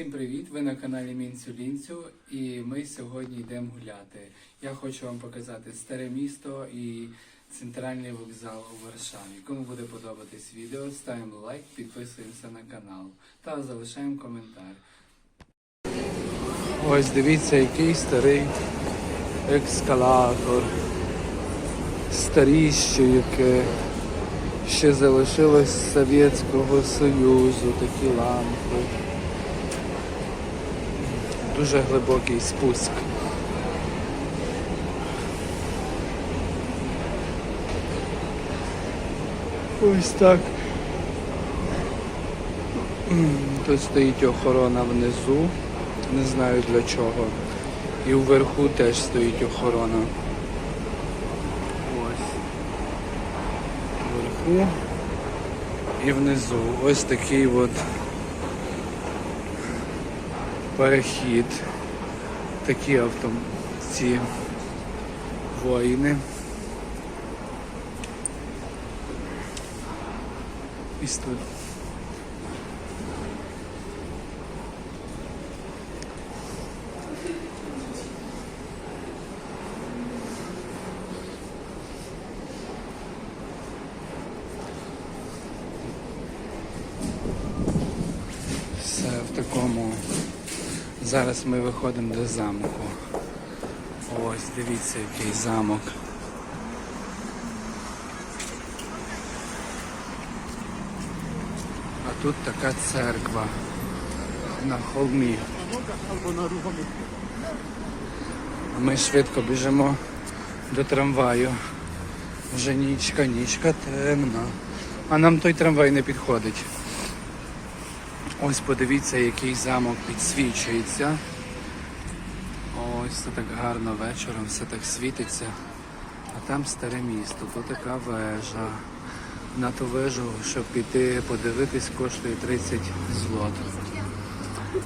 Всім привіт! Ви на каналі Мінцю Лінцю і ми сьогодні йдемо гуляти. Я хочу вам показати старе місто і центральний вокзал у Варшаві. Кому буде подобатись відео, ставимо лайк, підписуємося на канал та залишаємо коментар. Ось дивіться, який старий ескалатор. Старіще, яке ще залишилось з Совєтського Союзу, такі лампи. Дуже глибокий спуск. Ось так. Тут стоїть охорона внизу. Не знаю для чого. І вверху теж стоїть охорона. Ось. Вверху і внизу. Ось такий от перехід. Такі авто ці воїни. Ось тут. Такому. Зараз ми виходимо до замку. Ось, дивіться, який замок. А тут така церква на холмі. Ми швидко біжимо до трамваю. Вже нічка, нічка темна. А нам той трамвай не підходить. Ось подивіться, який замок підсвічується. Ось це так гарно вечором, все так світиться. А там старе місто, то така вежа. На ту вежу, щоб піти подивитись, коштує 30 злот.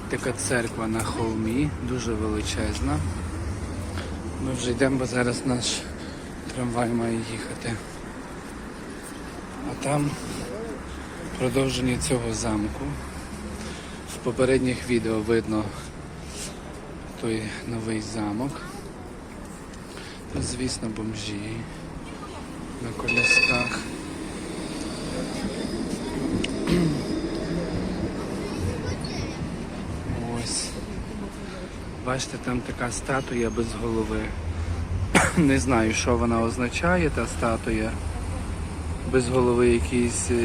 Така церква на холмі, дуже величезна. Ми вже йдемо, бо зараз наш трамвай має їхати. А там продовження цього замку. В попередніх відео видно той новий замок. Звісно, бомжі на колясках. Ось. Бачите, там така статуя без голови. Не знаю, що вона означає, та статуя. Без голови якийсь, е,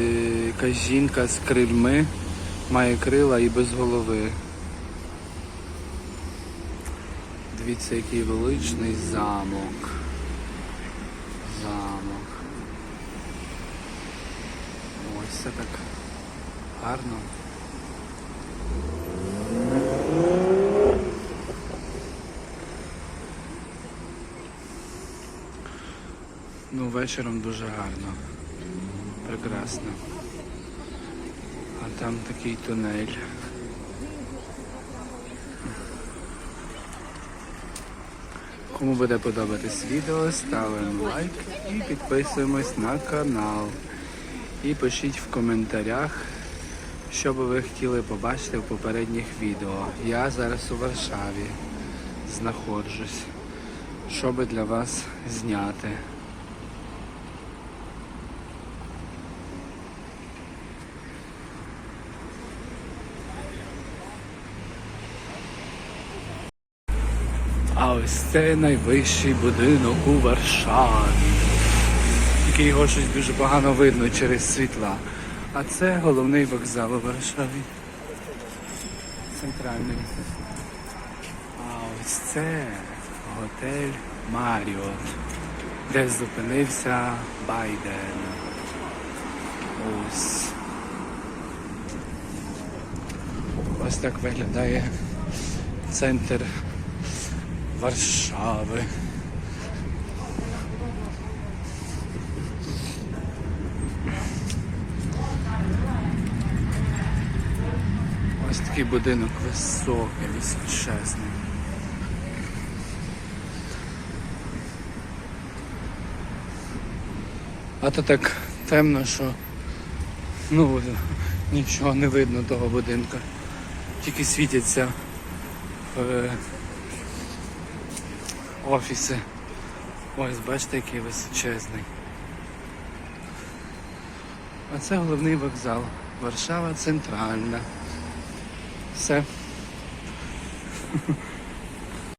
якась жінка з крильми має крила і без голови. Дивіться, який величний замок. Замок. Ось це так гарно. Ну, вечором дуже гарно. Прекрасно. А там такий тунель. Кому буде подобатись відео, ставимо лайк і підписуємось на канал. І пишіть в коментарях, що би ви хотіли побачити в попередніх відео. Я зараз у Варшаві знаходжусь. Що би для вас зняти. А ось це найвищий будинок у Варшаві. Тільки його щось дуже погано видно через світла. А це головний вокзал у Варшаві. Центральний. А ось це готель Маріот, де зупинився Байден. Ось. Ось так виглядає центр Варшави. Ось такий будинок високий, височезний. А то так темно, що ну нічого не видно того будинка. тільки світяться е, офіси. Ось, бачите, який височезний. А це головний вокзал. Варшава центральна. Все.